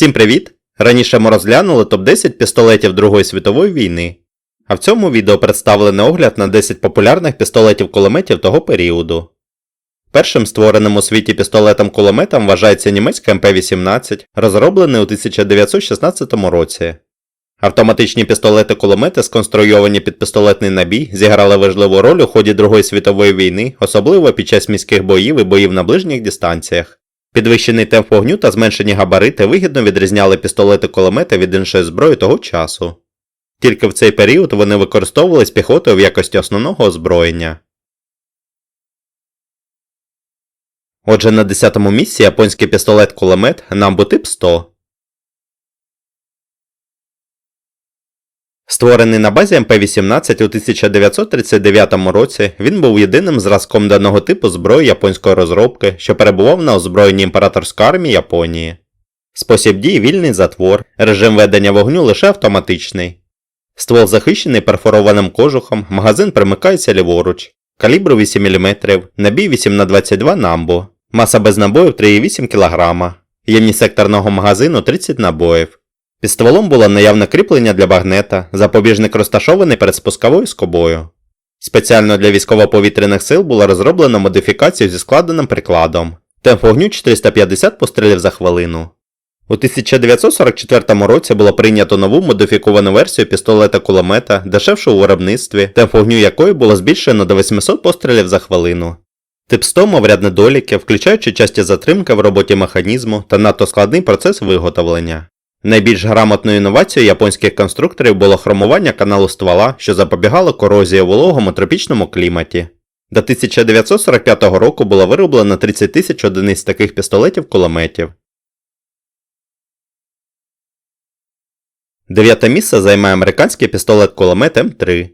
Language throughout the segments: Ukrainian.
Всім привіт! Раніше ми розглянули топ-10 пістолетів Другої світової війни. А в цьому відео представлений огляд на 10 популярних пістолетів-кулеметів того періоду. Першим створеним у світі пістолетом-кулеметом вважається німецький МП-18, розроблений у 1916 році. Автоматичні пістолети-кулемети, сконструйовані під пістолетний набій, зіграли важливу роль у ході Другої світової війни, особливо під час міських боїв і боїв на ближніх дистанціях. Підвищений темп вогню та зменшені габарити вигідно відрізняли пістолети-кулемети від іншої зброї того часу. Тільки в цей період вони використовувались піхотою в якості основного озброєння. Отже, на 10-му місці японський пістолет-кулемет Nambu тип 100. Створений на базі МП-18 у 1939 році, він був єдиним зразком даного типу зброї японської розробки, що перебував на озброєнні імператорської армії Японії. Спосіб дії вільний затвор, режим ведення вогню лише автоматичний. Ствол захищений перфорованим кожухом, магазин примикається ліворуч, калібру 8 мм, набій 8х22 намбо, маса без набоїв 3,8 кг, ємність секторного магазину 30 набоїв. Під стволом було наявне кріплення для багнета, запобіжник розташований перед спусковою скобою. Спеціально для військово-повітряних сил було розроблено модифікацію зі складеним прикладом. Темп вогню 450 пострілів за хвилину. У 1944 році було прийнято нову модифіковану версію пістолета кулемета, дешевшу у виробництві, темп вогню якої було збільшено до 800 пострілів за хвилину. Тип 100 мав ряд недоліків, включаючи часті затримки в роботі механізму та надто складний процес виготовлення. Найбільш грамотною інновацією японських конструкторів було хромування каналу ствола, що запобігало корозії в вологому тропічному кліматі. До 1945 року було вироблено 30 тисяч одиниць таких пістолетів-кулеметів. Дев'яте місце займає американський пістолет-кулемет М3.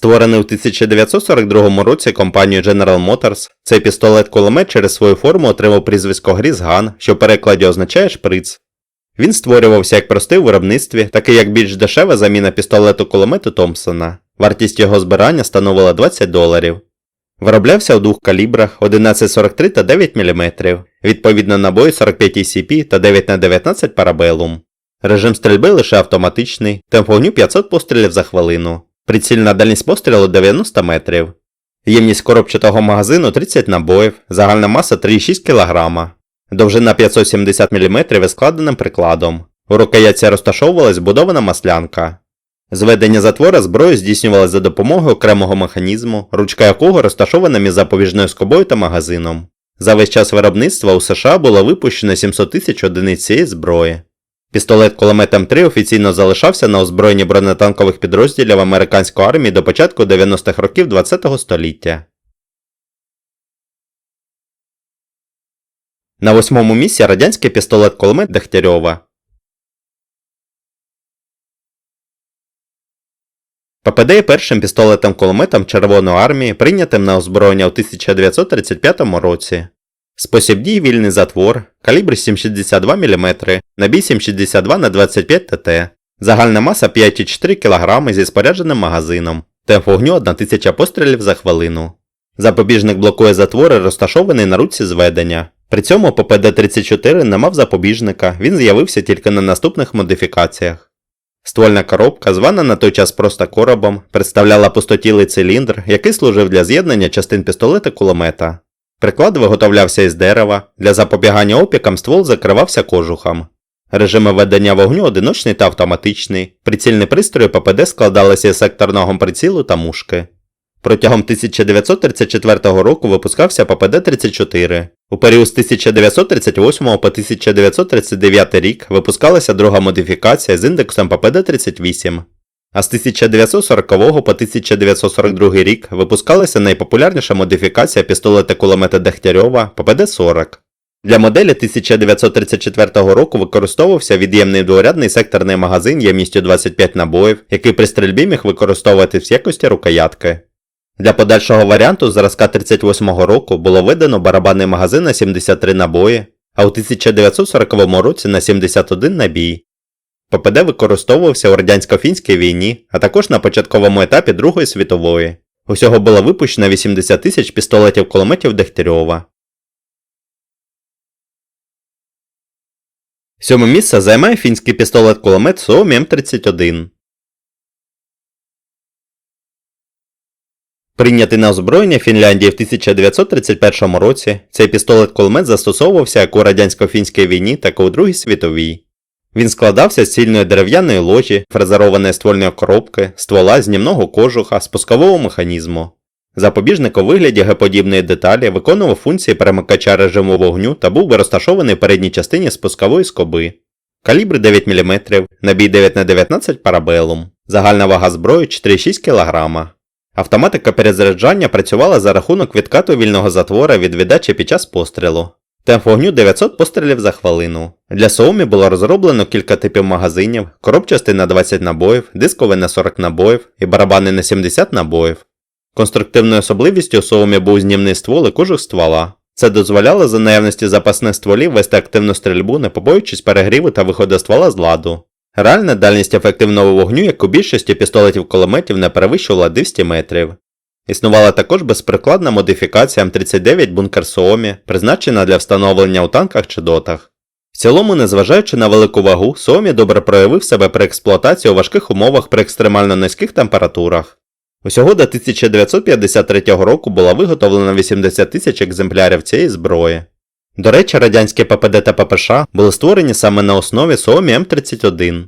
Створений у 1942 році компанією General Motors, цей пістолет-кулемет через свою форму отримав прізвисько Грізган, що в перекладі означає шприц. Він створювався як простий у виробництві, так і як більш дешева заміна пістолету кулемету Томпсона. Вартість його збирання становила 20 доларів. Вироблявся у двох калібрах 1143 та 9 мм, відповідно набої 45 ECP та 9х19 Parabellum. Режим стрільби лише автоматичний, темп вогню 500 пострілів за хвилину. Прицільна дальність пострілу 90 метрів. Ємність коробчатого магазину 30 набоїв, загальна маса 3,6 кг. Довжина 570 мм і складеним прикладом. У рукоятці розташовувалась збудована маслянка. Зведення затвора зброї здійснювалося за допомогою окремого механізму, ручка якого розташована між запобіжною скобою та магазином. За весь час виробництва у США було випущено 700 тисяч одиниць цієї зброї. Пістолет кулемет М3 офіційно залишався на озброєнні бронетанкових підрозділів американської армії до початку 90-х років ХХ століття. На восьмому місці радянський пістолет кулемет Дегтярьова. ППД є першим пістолетом кулеметом Червоної армії, прийнятим на озброєння у 1935 році. Спосіб дії вільний затвор, калібр 7,62 мм, набій 7,62 на 25 ТТ, загальна маса 5,4 кг зі спорядженим магазином, темп вогню 1000 пострілів за хвилину. Запобіжник блокує затвори, розташований на руці зведення. При цьому ППД-34 не мав запобіжника, він з'явився тільки на наступних модифікаціях. Ствольна коробка, звана на той час просто коробом, представляла пустотілий циліндр, який служив для з'єднання частин пістолета кулемета. Приклад виготовлявся із дерева, для запобігання опікам ствол закривався кожухом. Режими ведення вогню одиночний та автоматичний, прицільні пристрої ППД складалися із секторного прицілу та мушки. Протягом 1934 року випускався ППД-34. У період з 1938 по 1939 рік випускалася друга модифікація з індексом ППД-38. А з 1940 по 1942 рік випускалася найпопулярніша модифікація пістолета кулемета Дегтярьова ППД-40. Для моделі 1934 року використовувався від'ємний дворядний секторний магазин ємністю 25 набоїв, який при стрільбі міг використовуватись в якості рукоятки. Для подальшого варіанту зразка 38 року було видано барабанний магазин на 73 набої, а у 1940 році на 71 набій. ППД використовувався у радянсько-фінській війні, а також на початковому етапі Другої світової. Усього було випущено 80 тисяч пістолетів кулеметів Дегтярьова. Сьоме місце займає фінський пістолет-кулемет Suomi М31. Прийнятий на озброєння Фінляндії в 1931 році, цей пістолет-кулемет застосовувався як у радянсько-фінській війні, так і у Другій світовій. Він складався з цільної дерев'яної ложі, фрезерованої ствольної коробки, ствола, знімного кожуха, спускового механізму. Запобіжник у вигляді Г-подібної деталі виконував функції перемикача режиму вогню та був розташований в передній частині спускової скоби. Калібр 9 мм, набій 9х19 парабелум, загальна вага зброї 4,6 кг. Автоматика перезаряджання працювала за рахунок відкату вільного затвора від віддачі під час пострілу. Темп вогню 900 пострілів за хвилину. Для Xiaomi було розроблено кілька типів магазинів, коробчастий на 20 набоїв, дисковий на 40 набоїв і барабани на 70 набоїв. Конструктивною особливістю у Xiaomi був знімний ствол і кожух ствола. Це дозволяло за наявності запасних стволів вести активну стрільбу, не побоюючись перегріву та виходу ствола з ладу. Реальна дальність ефективного вогню, як у більшості пістолетів кулеметів, не перевищувала 200 метрів. Існувала також безприкладна модифікація М39 бункер Suomi, призначена для встановлення у танках чи дотах. В цілому, незважаючи на велику вагу, Suomi добре проявив себе при експлуатації у важких умовах при екстремально низьких температурах. Усього до 1953 року була виготовлена 80 тисяч екземплярів цієї зброї. До речі, радянські ППД та ППШ були створені саме на основі Suomi М31.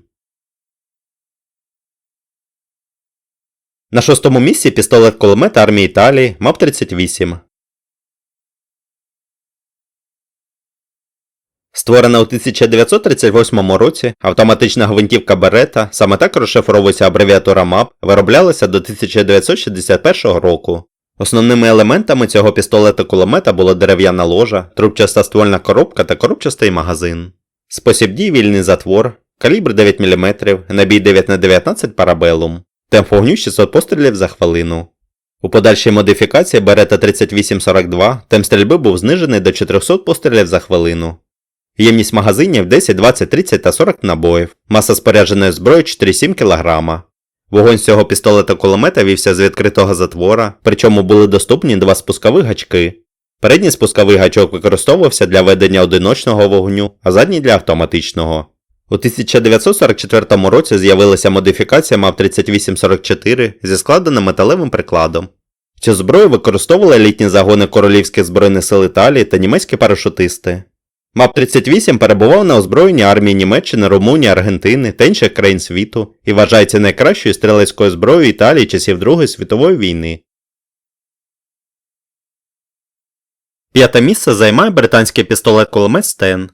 На шостому місці пістолет кулемет армії Італії МАП-38. Створена у 1938 році, автоматична гвинтівка Берета, саме так розшифровується абревіатура МАП, вироблялася до 1961 року. Основними елементами цього пістолета кулемета була дерев'яна ложа, трубчаста ствольна коробка та коробчастий магазин. Спосіб дій вільний затвор, калібр 9 мм, набій 9х19 парабелум, темп вогню 600 пострілів за хвилину. У подальшій модифікації Берета 3842 темп стрільби був знижений до 400 пострілів за хвилину. Ємність магазинів 10, 20, 30 та 40 набоїв, маса спорядженої зброї 4,7 кг. Вогонь з цього пістолета кулемета вівся з відкритого затвора, причому були доступні два спускові гачки. Передній спусковий гачок використовувався для ведення одиночного вогню, а задній для автоматичного. У 1944 році з'явилася модифікація МАВ-3844 зі складеним металевим прикладом. Цю зброю використовували елітні загони Королівських збройних сил Італії та німецькі парашутисти. МАП-38 перебував на озброєнні армії Німеччини, Румунії, Аргентини та інших країн світу і вважається найкращою стрілецькою зброєю Італії часів Другої світової війни. П'яте місце займає британський пістолет кулемет Стен.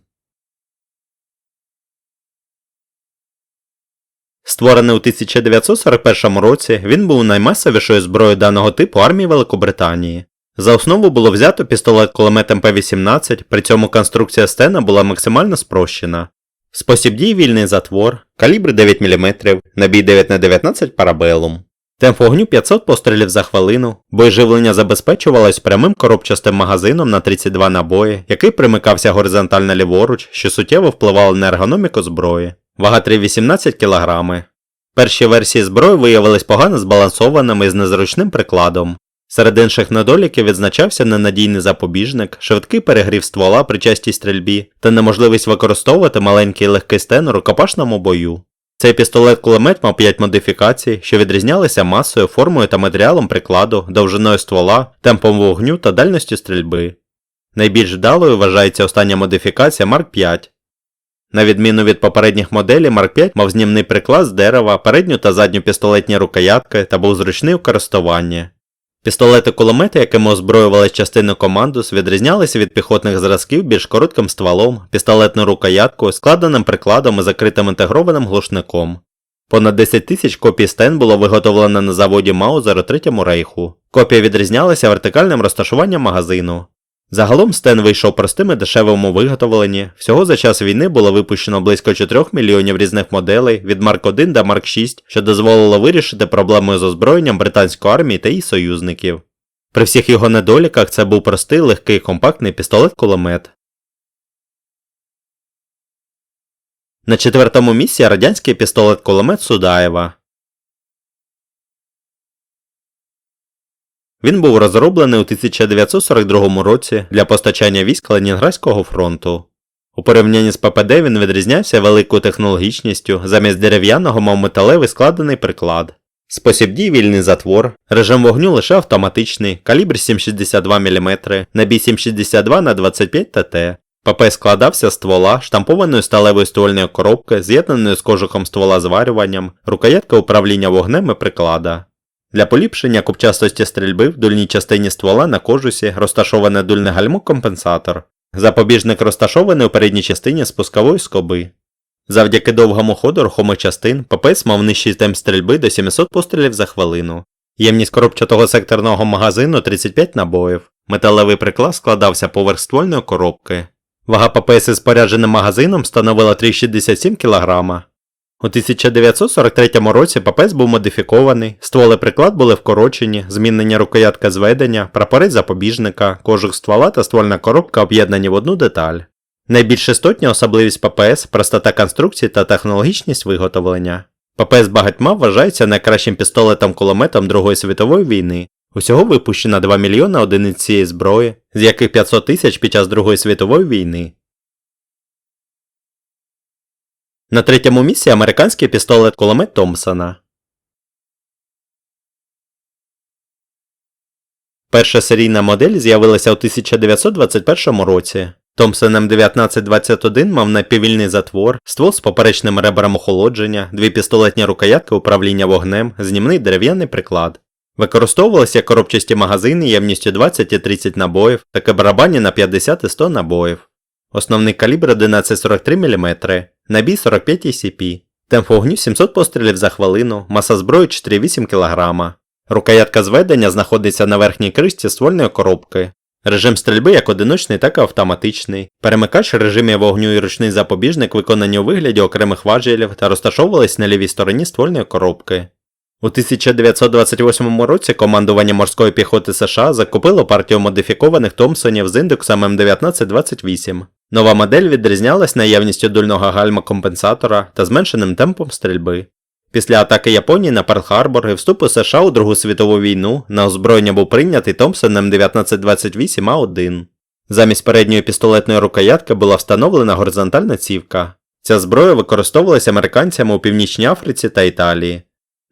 Створений у 1941 році, він був наймасовішою зброєю даного типу армії Великобританії. За основу було взято пістолет кулемет МП-18, при цьому конструкція стена була максимально спрощена. Спосіб дій вільний затвор, калібр 9 мм, набій 9х19 парабелум. Темп вогню 500 пострілів за хвилину, боєживлення забезпечувалось прямим коробчастим магазином на 32 набої, який примикався горизонтально ліворуч, що суттєво впливало на ергономіку зброї. Вага 3,18 кг. Перші версії зброї виявились погано збалансованими і з незручним прикладом. Серед інших недоліків відзначався ненадійний запобіжник, швидкий перегрів ствола при частій стрільбі та неможливість використовувати маленький легкий стен у рукопашному бою. Цей пістолет-кулемет мав 5 модифікацій, що відрізнялися масою, формою та матеріалом прикладу, довжиною ствола, темпом вогню та дальністю стрільби. Найбільш вдалою вважається остання модифікація Марк 5. На відміну від попередніх моделей, Марк 5 мав знімний приклад з дерева, передню та задню пістолетні рукоятки та був зручний у користуванні. Пістолети-кулемети, якими озброювалась частина командус, відрізнялися від піхотних зразків більш коротким стволом, пістолетною рукояткою, складеним прикладом і закритим інтегрованим глушником. Понад 10 тисяч копій стен було виготовлено на заводі Маузер у Третьому рейху. Копія відрізнялася вертикальним розташуванням магазину. Загалом стен вийшов простим і дешевим виготовленні. Всього за час війни було випущено близько 4 мільйонів різних моделей від Марк 1 до Марк 6, що дозволило вирішити проблему з озброєнням британської армії та її союзників. При всіх його недоліках це був простий, легкий компактний пістолет-кулемет. На четвертому місці радянський пістолет-кулемет Судаєва. Він був розроблений у 1942 році для постачання військ Ленінградського фронту. У порівнянні з ППД він відрізнявся великою технологічністю, замість дерев'яного мав металевий складений приклад. Спосіб дій вільний затвор, режим вогню лише автоматичний, калібр 7,62 мм, набій 7,62 на 25 ТТ. ПП складався з ствола, штампованої сталевої ствольної коробки, з'єднаної з кожухом ствола зварюванням, рукоятка управління вогнем і приклада. Для поліпшення купчастості стрільби в дульній частині ствола на кожусі розташоване дульне гальмо компенсатор. Запобіжник розташований у передній частині спускової скоби. Завдяки довгому ходу рухомих частин ППС мав нижчий темп стрільби до 700 пострілів за хвилину. Ємність коробчатого секторного магазину 35 набоїв. Металевий приклад складався поверх ствольної коробки. Вага ППС із спорядженим магазином становила 3,67 кг. У 1943 році ППС був модифікований, стволи приклад були вкорочені, змінення рукоятка зведення, прапорець запобіжника, кожух ствола та ствольна коробка об'єднані в одну деталь. Найбільш істотня особливість ППС простота конструкції та технологічність виготовлення. ППС багатьма вважається найкращим пістолетом кулеметом Другої світової війни. Усього випущено 2 мільйони одиниць цієї зброї, з яких 500 тисяч під час Другої світової війни. На третьому місці американський пістолет кулемет Томпсона. Перша серійна модель з'явилася у 1921 році. Томпсон М1921 мав напіввільний затвор, ствол з поперечним ребром охолодження, дві пістолетні рукоятки управління вогнем, знімний дерев'яний приклад. Використовувалися коробчасті магазини ємністю 20 і 30 набоїв, таке барабані на 50 і 100 набоїв. Основний калібр 1143 мм, набій 45 ECP, темп вогню 700 пострілів за хвилину, маса зброї 4,8 кг. Рукоятка зведення знаходиться на верхній кришці ствольної коробки. Режим стрільби як одиночний, так і автоматичний. Перемикач режимі вогню і ручний запобіжник виконані у вигляді окремих важелів та розташовувались на лівій стороні ствольної коробки. У 1928 році командування морської піхоти США закупило партію модифікованих Томпсонів з індексом М1928. Нова модель відрізнялась наявністю дульного гальма компенсатора та зменшеним темпом стрільби. Після атаки Японії на Перл-Харбор і вступу США у Другу світову війну на озброєння був прийнятий Томпсон М1928А1. Замість передньої пістолетної рукоятки була встановлена горизонтальна цівка. Ця зброя використовувалася американцями у Північній Африці та Італії.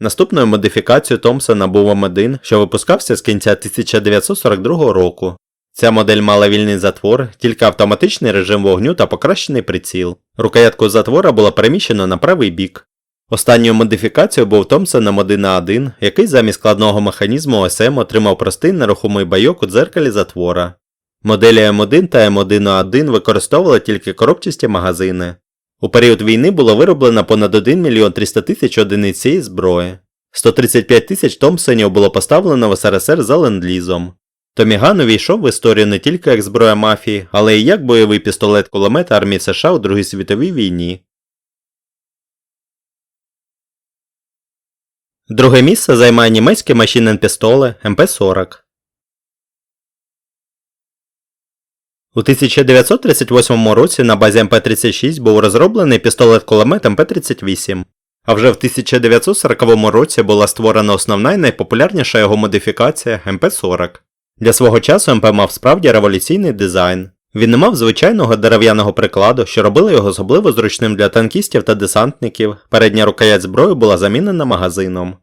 Наступною модифікацією Томпсона був М1, що випускався з кінця 1942 року. Ця модель мала вільний затвор, тільки автоматичний режим вогню та покращений приціл. Рукоятку затвора було переміщено на правий бік. Останньою модифікацією був Томпсон М1А1, який замість складного механізму ОСМ отримав простий нерухомий байок у дзеркалі затвора. Моделі М1 та М1А1 використовували тільки коробчасті магазини. У період війни було вироблено понад 1 мільйон 300 тисяч одиниць цієї зброї. 135 тисяч Томпсонів було поставлено в СРСР за ленд-лізом. Томіган увійшов в історію не тільки як зброя мафії, але й як бойовий пістолет кулемет армії США у Другій світовій війні. Друге місце займає німецьке машинен-пістоле МП-40. У 1938 році на базі МП-36 був розроблений пістолет-кулемет МП-38, а вже в 1940 році була створена основна і найпопулярніша його модифікація МП-40. Для свого часу МП мав справді революційний дизайн. Він не мав звичайного дерев'яного прикладу, що робило його особливо зручним для танкістів та десантників. Передня рукоять зброї була замінена магазином.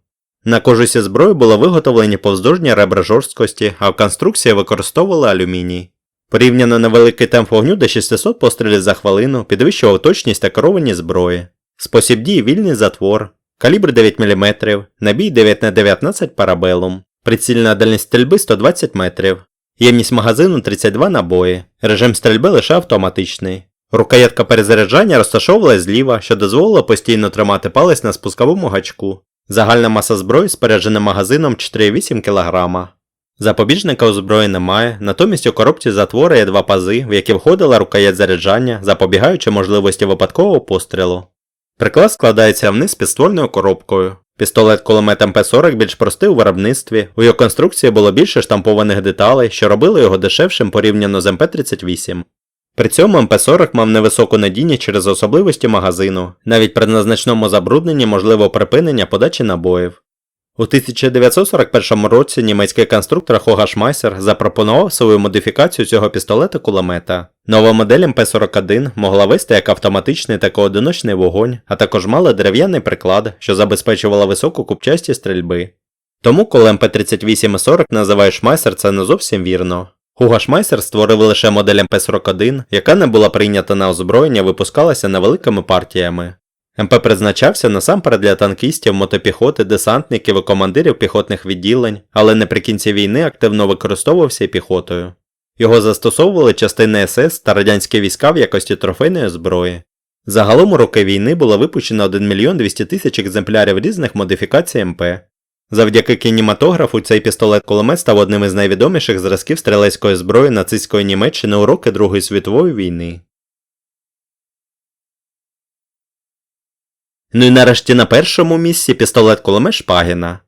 На кожусі зброї було виготовлені повздовжні ребра жорсткості, а в конструкції використовували алюміній. Порівняно невеликий темп вогню до 600 пострілів за хвилину підвищував точність та керовані зброї. Спосіб дії вільний затвор, калібр 9 мм, набій 9х19 парабелум, прицільна дальність стрільби 120 метрів, ємність магазину 32 набої, режим стрільби лише автоматичний. Рукоятка перезаряджання розташовувалась зліва, що дозволило постійно тримати палець на спусковому гачку. Загальна маса зброї споряджена магазином 4,8 кг. Запобіжника у зброї немає, натомість у коробці затвора є два пази, в які входила рукоять заряджання, запобігаючи можливості випадкового пострілу. Приклад складається вниз підствольною коробкою. Пістолет кулемет МП-40 більш простий у виробництві, у його конструкції було більше штампованих деталей, що робило його дешевшим порівняно з МП-38. При цьому МП-40 мав невисоку надійність через особливості магазину, навіть при незначному забрудненні можливо припинення подачі набоїв. У 1941 році німецький конструктор Хогаш Майсер запропонував свою модифікацію цього пістолета кулемета. Нова модель МП-41 могла вести як автоматичний, так і одиночний вогонь, а також мала дерев'яний приклад, що забезпечувала високу купчасті стрільби. Тому, коли МП-38 40 називає Шмайсер, це не зовсім вірно. Хуга створив лише модель МП-41, яка не була прийнята на озброєння, випускалася невеликими партіями. МП призначався насамперед для танкістів, мотопіхоти, десантників і командирів піхотних відділень, але наприкінці війни активно використовувався піхотою. Його застосовували частини СС та радянські війська в якості трофейної зброї. Загалом у роки війни було випущено 1 мільйон 200 тисяч екземплярів різних модифікацій МП. Завдяки кінематографу цей пістолет-кулемет став одним із найвідоміших зразків стрілецької зброї нацистської Німеччини у роки Другої світової війни. Ну і нарешті на першому місці пістолет кулемет Шпагіна.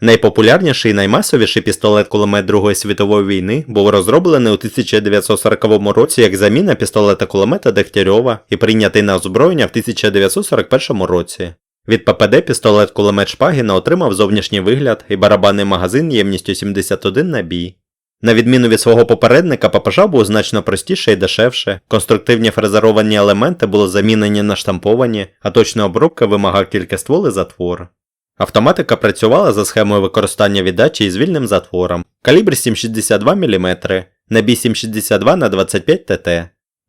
Найпопулярніший і наймасовіший пістолет кулемет Другої світової війни був розроблений у 1940 році як заміна пістолета кулемета Дегтярьова і прийнятий на озброєння в 1941 році. Від ППД пістолет кулемет Шпагіна отримав зовнішній вигляд і барабанний магазин ємністю 71 набій. На відміну від свого попередника, ППЖ був значно простіше і дешевше, конструктивні фрезеровані елементи були замінені на штамповані, а точна обробка вимагав тільки ствол затвор. Автоматика працювала за схемою використання віддачі із вільним затвором, калібр 7,62 мм, набій 7,62 на 25 ТТ.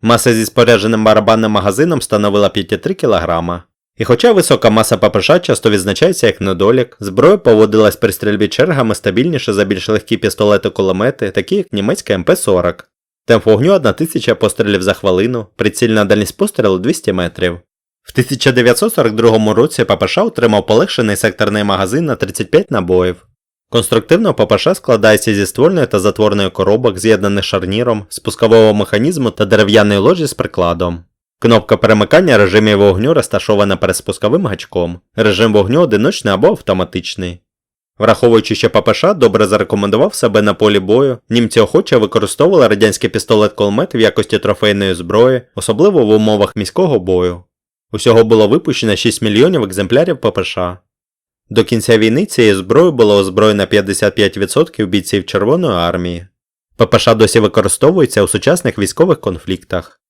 Маса зі спорядженим барабанним магазином становила 5,3 кг. І хоча висока маса ППШ часто відзначається як недолік, зброя поводилась при стрільбі чергами стабільніше за більш легкі пістолети-кулемети, такі як німецька МП-40. Темп вогню 1000 пострілів за хвилину, прицільна дальність пострілу 200 метрів. В 1942 році ППШ отримав полегшений секторний магазин на 35 набоїв. Конструктивно ППШ складається зі ствольної та затворної коробок, з'єднаних шарніром, спускового механізму та дерев'яної ложі з прикладом. Кнопка перемикання режимів вогню розташована перед спусковим гачком. Режим вогню одиночний або автоматичний. Враховуючи, що ППШ добре зарекомендував себе на полі бою, німці охоче використовували радянський пістолет кулемет в якості трофейної зброї, особливо в умовах міського бою. Усього було випущено 6 мільйонів екземплярів ППШ. До кінця війни цією зброєю було озброєно 55% бійців Червоної армії. ППШ досі використовується у сучасних військових конфліктах.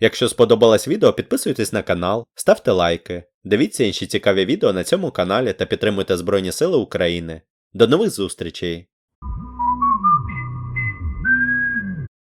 Якщо сподобалось відео, підписуйтесь на канал, ставте лайки, дивіться інші цікаві відео на цьому каналі та підтримуйте Збройні Сили України. До нових зустрічей!